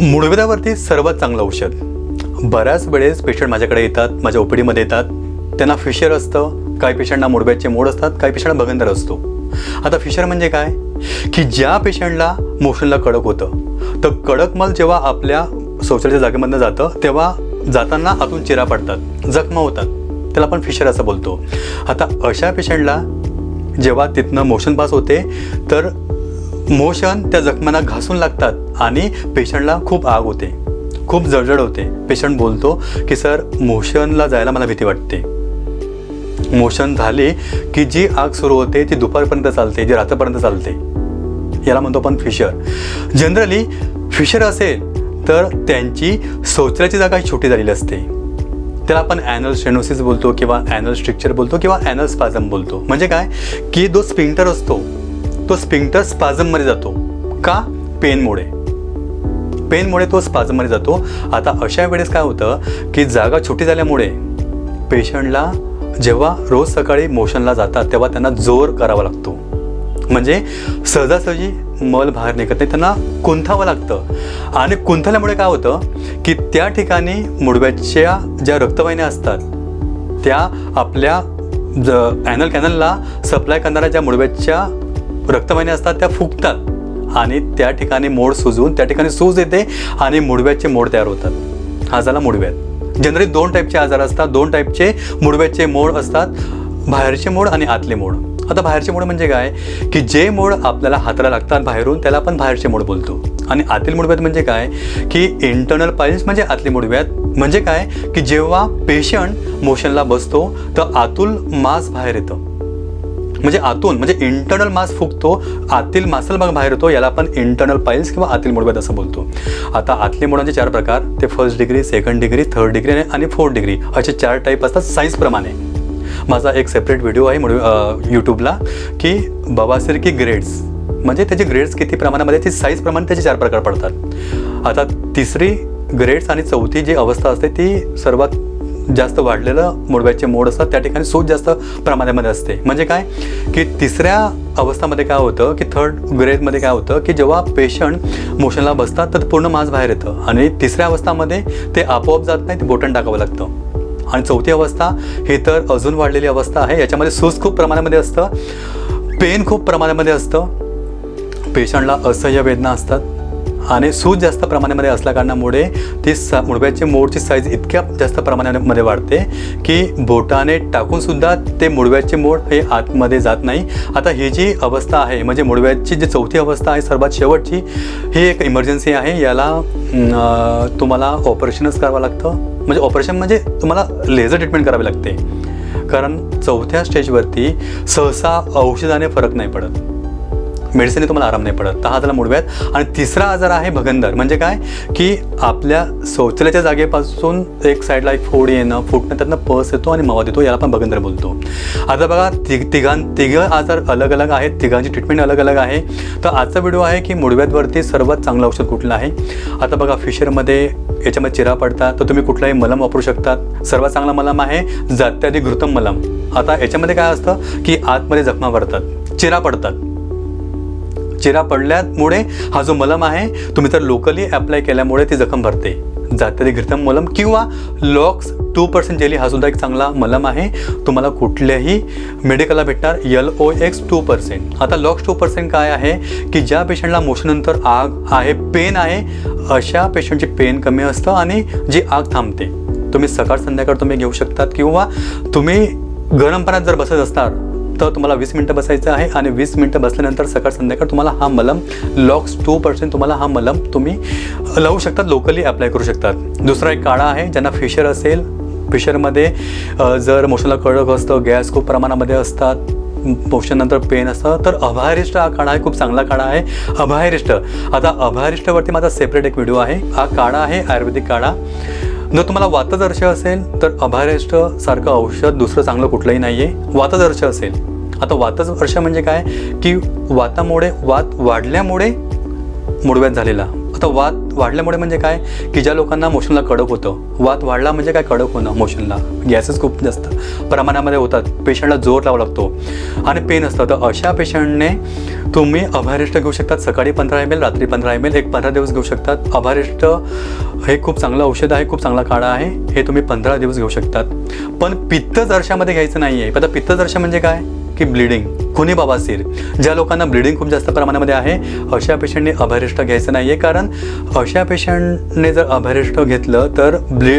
मुळव्याधावरती सर्वात चांगलं औषध. बऱ्याच वेळेस पेशंट माझ्याकडे येतात माझ्या ओपीडीमध्ये येतात. त्यांना फिशर असतं काही पेशंटना मुळव्याचे मोड असतात काही पेशंटला भगंदर असतो. आता फिशर म्हणजे काय? की ज्या पेशंटला मोशनला कडक होतं तर कडक मल जेव्हा आपल्या शौचालयाच्या जागेमधनं जातं तेव्हा जाताना आतून चिरा पडतात जखमा होतात. त्याला आपण फिशर असं बोलतो. आता अशा पेशंटला जेव्हा तिथनं मोशन पास होते तर मोशन त्या जखमांना घासून लागतात आणि पेशंटला खूप आग होते. खूप जळजळ होते. पेशंट बोलतो की सर मोशनला जायला मला भीती वाटते. मोशन झाले की जी आग सुरू होते ती दुपारपर्यंत चालते जी रात्रपर्यंत चालते. याला म्हणतो आपण फिशर. जनरली फिशर असेल तर त्यांची शौचालयाची जागा छोटी झालेली असते. त्याला आपण ॲनल स्टेनोसिस बोलतो किंवा ॲनल स्ट्रिक्चर बोलतो किंवा ॲनल स्पाझम बोलतो. म्हणजे काय? की जो स्पिंक्टर असतो तो स्पिंक्टर स्पाझममध्ये जातो. का? पेनमुळे. पेनमुळे तो स्पाझममध्ये जातो. आता अशा वेळेस काय होतं की जागा छोटी झाल्यामुळे पेशंटला जेव्हा रोज सकाळी मोशनला जातात तेव्हा त्यांना जोर करावा लागतो. म्हणजे सहजासहजी मल बाहेर निघत नाही त्यांना कुंथावं लागतं. आणि कुंथल्यामुळे काय होतं की त्या ठिकाणी मुडव्याच्या ज्या रक्तवाहिन्या असतात त्या आपल्या ज ॲनल कॅनलला सप्लाय करणाऱ्या ज्या मुडव्याच्या रक्तवाहिन्या असतात त्या फुगतात. आणि त्या ठिकाणी मोड सुजून त्या ठिकाणी सूज येते आणि मुडव्याचे मोड तयार होतात. हा झाला मुडव्यात. जनरली दोन टाईपचे आजार असतात. दोन टाईपचे मुडव्याचे मोड असतात. बाहेरचे मोड आणि आतले मोड. आता बाहेरचे मोड म्हणजे काय? की जे मोड आपल्याला हाताला लागतात बाहेरून त्याला आपण बाहेरचे मोड बोलतो. आणि आतील मुडव्यात म्हणजे काय? की इंटरनल पाईल्स म्हणजे आतली मुडव्यात. म्हणजे काय? की जेव्हा पेशंट मोशनला बसतो तर आतून मास बाहेर येतं. म्हणजे आतून म्हणजे इंटरनल मास फुगतो आतील मासल भाग बाहेर येतो याला आपण इंटरनल पाईल्स किंवा आतील मुडव्यात असं बोलतो. आता आतले मुडांचे चार प्रकार ते first degree second degree third degree आणि- फोर्थ डिग्री असे चार टाईप असतात साईजप्रमाणे माझा एक सेपरेट व्हिडिओ आहे म्हणून यूट्यूबला की बवासीर की ग्रेड्स म्हणजे त्याचे ग्रेड्स किती प्रमाणामध्ये ती साईजप्रमाणे त्याचे चार प्रकार पडतात. आता तिसरी ग्रेड्स आणि चौथी जी अवस्था असते ती सर्वात जास्त वाढलेलं मुळव्याचे मोड असतात त्या ठिकाणी सूज जास्त प्रमाणामध्ये असते. म्हणजे काय? की तिसऱ्या अवस्थामध्ये काय होतं? की थर्ड ग्रेडमध्ये काय होतं? की जेव्हा पेशंट मोशनला बसतात तर पूर्ण मांस बाहेर येतं. आणि तिसऱ्या अवस्थामध्ये ते आपोआप जात नाही ते बोटन टाकावं लागतं. आणि चौथी अवस्था ही तर अजून वाढलेली अवस्था आहे. याच्यामध्ये सूज खूप प्रमाणामध्ये असतं पेन खूप प्रमाणामध्ये असतं. पेशंटला असह्य वेदना असतात. आणि सूज जास्त प्रमाणामध्ये असल्या कारणामुळे ती सा मुडव्याची मोडची साईज इतक्या जास्त प्रमाणामध्ये वाढते की बोटाने टाकूनसुद्धा ते मुडव्याचे मोड हे आतमध्ये जात नाही. आता ही जी अवस्था आहे म्हणजे मुडव्याची जी चौथी अवस्था आहे सर्वात शेवटची ही एक इमर्जन्सी आहे. याला तुम्हाला ऑपरेशनच करावं लागतं. म्हणजे ऑपरेशन म्हणजे तुम्हाला लेझर ट्रीटमेंट करावी लागते. कारण चौथ्या स्टेजवरती सहसा औषधाने फरक नाही पडत. मेडिसिनने तुम्हाला आराम नाही पडत. तर हा झाला मुडव्यात आणि तिसरा आजार आहे भगंदर. म्हणजे काय? की आपल्या शौचालयाच्या जागेपासून एक साईडला एक फोड येणं फुटणं त्यातनं पस येतो आणि मावा देतो याला आपण भगंदर बोलतो. आता बघा तिघ तिघां तिघं आजार अलग अलग आहेत. तिघांची ट्रीटमेंट अलग अलग आहे. तर आजचा व्हिडिओ आहे की मुडव्यातवरती सर्वात चांगलं औषध कुठलं आहे? आता बघा फिशरमध्ये याच्यामध्ये चिरा पडतात. तर तुम्ही कुठलाही मलम वापरू शकतात. सर्वात चांगला मलम आहे जात्याधी घृतम मलम. आता याच्यामध्ये काय असतं? की आतमध्ये जखमा पडतात चिरा पडतात. चिरा पडल्यामुळे हा जो मलम आहे तुम्ही तर लोकली अप्लाय केल्यामुळे ती जखम भरते. जातरी घृतम मलम किंवा लॉक्स टू पर्सेंट जेली हा सुद्धा एक चांगला मलम आहे. तुम्हाला कुठल्याही मेडिकलला भेटणार L O X two percent आता लॉक्स टू पर्सेंट काय आहे? की ज्या पेशंटला मोशनंतर आग आहे पेन आहे अशा पेशंटची पेन कमी असतं आणि जी आग थांबते. तुम्ही सकाळ संध्याकाळ तुम्ही घेऊ शकतात किंवा तुम्ही गरम पाण्यात जर बसत असणार तर तुम्हाला वीस मिनटं बसायचं आहे आणि वीस मिनटं बसल्यानंतर सकाळ संध्याकाळ तुम्हाला हा मलम लॉक्स टू पर्सेंट तुम्हाला हा मलम तुम्ही लावू शकतात लोकली अप्लाय करू शकतात. दुसरा एक काळा आहे ज्यांना फिशर असेल फिशरमध्ये जर मोशनला कडक असतं गॅस खूप प्रमाणामध्ये असतात पोषणनंतर पेन असतं तर अभयारिष्ट हा काढा आहे खूप चांगला काढा आहे. अभयारिष्ट आता अभयारिष्टवरती माझा सेपरेट एक व्हिडिओ आहे. हा काढा आहे आयुर्वेदिक काढा. जर तुम्हाला वातदर्श असेल तर अभारेष्ट सारखं औषध दुसरं चांगलं कुठलंही नाही आहे वातदर्श असेल. आता वातदर्श म्हणजे काय? की वातामुळे वात वाढल्यामुळे मुडव्यात झालेला. फक्त वाद वाढल्यामुळे म्हणजे काय? की ज्या लोकांना मोशनला कडक होतं वात वाढला म्हणजे काय कडक होणं मोशनला? गॅसेस खूप जास्त प्रमाणामध्ये होतात. पेशंटला जोर लावा लागतो. आणि पेन असतं. तर अशा पेशंटने तुम्ही अभारिष्ट घेऊ शकतात. सकाळी पंधरा एम एल रात्री पंधरा एम एल एक पंधरा दिवस घेऊ शकतात. अभारिष्ट हे खूप चांगलं औषध आहे खूप चांगला काढा आहे. हे तुम्ही पंधरा दिवस घेऊ शकतात. पण पित्त दर्शामध्ये घ्यायचं नाही आहे आता पित्त जर्शा म्हणजे काय? की ब्लिडिंग खुनी बाबासीर ज्या लोकांना ब्लिडिंग खूप जास्त प्रमाणामध्ये आहे अशा पेशंटने अभयरिष्ट घ्यायचं नाही आहे कारण अशा पेशंटने जर अभयरिष्ट घेतलं तर ब्लि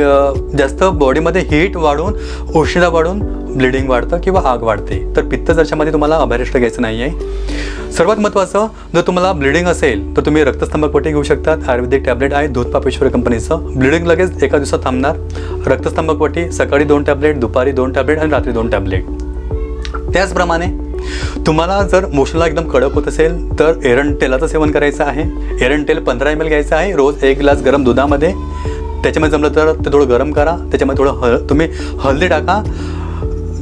जास्त बॉडीमध्ये हीट वाढून उष्णता वाढून ब्लिडिंग वाढतं किंवा आग वाढते. तर पित्त जशामध्ये तुम्हाला अभयरिष्ट घ्यायचं नाही आहे सर्वात महत्त्वाचं जर तुम्हाला ब्लिडिंग असेल तर तुम्ही रक्तस्तंभक पट्टी घेऊ शकतात. आयुर्वेदिक टॅबलेट आहे दूध पापेश्वरी कंपनीचं. ब्लिडिंग लगेच एका दिवसात थांबणार. रक्तस्तंभक सकाळी दोन टॅबलेट दुपारी दोन टॅबलेट आणि रात्री दोन टॅबलेट. त्याचप्रमाणे तुम्हाला जर मोशनला एकदम कडक होत असेल तर एरंड तेलाचं सेवन करायचं आहे. एरंड तेल पंधरा एम एल घ्यायचं आहे रोज एक ग्लास गरम दुधामध्ये. त्याच्यामध्ये जमलं तर ते थोडं गरम करा त्याच्यामध्ये थोडं हळ तुम्ही हळदी टाका.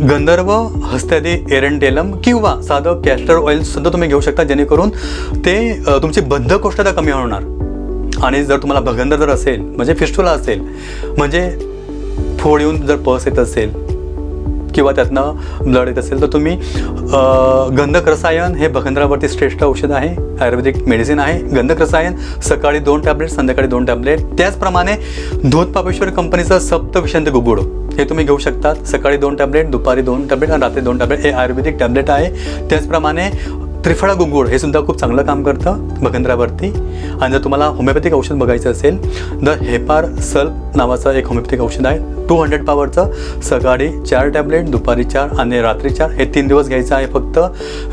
गंधर्व हस्त्यादी एरंटेलम किंवा साधं कॅस्टर ऑइल सुद्धा तुम्ही घेऊ शकता जेणेकरून ते तुमची बद्धकोष्ठता कमी होणार. आणि जर तुम्हाला भगंदर जर असेल म्हणजे फिस्टुला असेल म्हणजे फोड येऊन जर पस येत असेल किंवा त्यातनं ब्लड येत असेल तर तुम्ही गंधक रसायन हे बखंदरावरती श्रेष्ठ औषध आहे. आयुर्वेदिक मेडिसिन आहे. गंधक रसायन सकाळी दोन टॅबलेट संध्याकाळी दोन टॅबलेट. त्याचप्रमाणे धोत पापेश्वर कंपनीचं सप्तविषांत गुबुड हे तुम्ही घेऊ शकतात. सकाळी दोन टॅबलेट दुपारी दोन टॅबलेट आणि रात्री दोन टॅबलेट हे आयुर्वेदिक टॅबलेट आहे. त्याचप्रमाणे त्रिफळा गुगुळ हे सुद्धा खूप चांगलं काम करतं भगंद्रावरती आणि जर तुम्हाला होमिओपॅथिक औषध बघायचं असेल द हेपार सल्प नावाचं एक होमिओपॅथिक औषध आहे. टू हंड्रेड पावरचं सकाळी चार टॅबलेट दुपारी चार आणि रात्री चार हे तीन दिवस घ्यायचं आहे फक्त.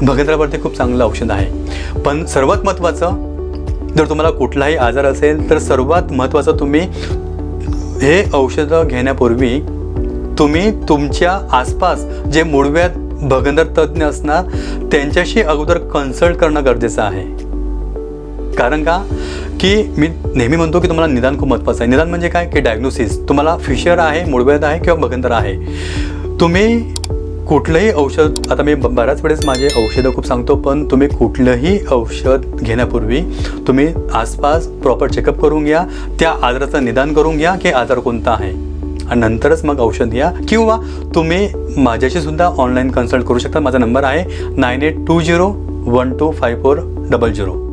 भगंद्रावरती खूप चांगलं औषध आहे. पण सर्वात महत्त्वाचं जर तुम्हाला कुठलाही आजार असेल तर सर्वात महत्त्वाचं तुम्ही हे औषधं घेण्यापूर्वी तुम्ही तुमच्या आसपास जे मूळव्यात भगंदर तज्ज्ञ असणार त्यांच्याशी अगोदर कन्सल्ट करणं गरजेचं आहे. कारण का? की मी नेहमी म्हणतो की तुम्हाला निदान खूप महत्त्वाचं आहे. निदान म्हणजे काय? की डायग्नोसिस तुम्हाला फिशर आहे मूळव्याध आहे किंवा भगंदर आहे. तुम्ही कुठलंही औषध आता मी ब- बऱ्याच वेळेस माझे औषधं खूप सांगतो पण तुम्ही कुठलंही औषध घेण्यापूर्वी तुम्ही आसपास प्रॉपर चेकअप करून घ्या. त्या आजाराचं निदान करून घ्या की आजार कोणता आहे. आणि नंतरच मग औषध घ्या. किंवा तुम्ही माझ्याशी सुद्धा ऑनलाईन कन्सल्ट करू शकता. माझा नंबर आहे nine eight two zero one two five four double zero